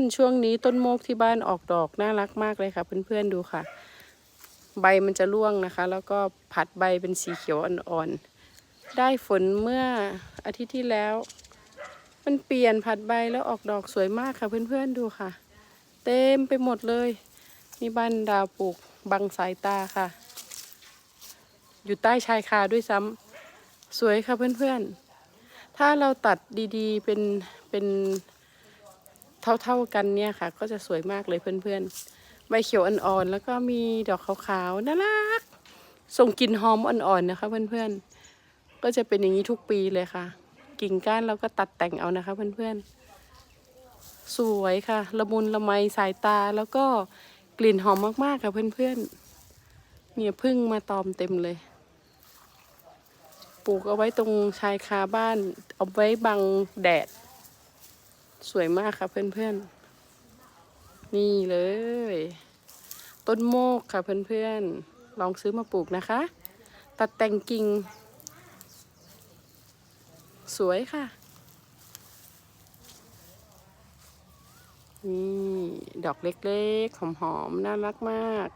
ขั้นช่วงนี้ต้นโมกที่บ้านออกดอกน่ารักมากเลยค่ะ เพื่อนๆดูค่ะ ใบมันจะร่วงนะคะ แล้วก็ผัดใบเป็นสีเขียวอ่อนๆได้ฝนเมื่ออาทิตย์ที่แล้ว มันเปลี่ยนผัดใบแล้วออกดอกสวยมากค่ะ เพื่อนๆดูค่ะ เต็มไปหมดเลยนี่บ้านดาวปลูกบังสายตาค่ะ อยู่ใต้ชายคาด้วยซ้ำสวยค่ะเพื่อนๆถ้าเราตัดดีๆเป็นเป็น เท่าๆกันเนี่ยค่ะ ก็จะสวยมากเลยเพื่อนๆ ใบเขียวอ่อนๆแล้วก็มีดอกขาวๆน่ารัก ส่งกลิ่นหอมอ่อนๆนะคะ เพื่อนๆ ก็จะเป็นอย่างนี้ทุกปีเลยค่ะ กิ่งก้านเราก็ตัดแต่งเอานะคะ เพื่อนๆ สวยค่ะ ละมุนละไมสายตาแล้วก็กลิ่นหอมมากๆค่ะเพื่อนๆ เนี่ยพึ่งมาตอมเต็มเลยปลูกเอาไว้ตรงชายคาบ้าน เอาไว้บังแดด สวยมากค่ะเพื่อนๆ นี่เลย ต้นโมกค่ะเพื่อนๆ ลองซื้อมาปลูกนะคะ ตัดแต่งกิ่ง สวยค่ะ นี่ ดอกเล็กๆ หอมๆ น่ารักมาก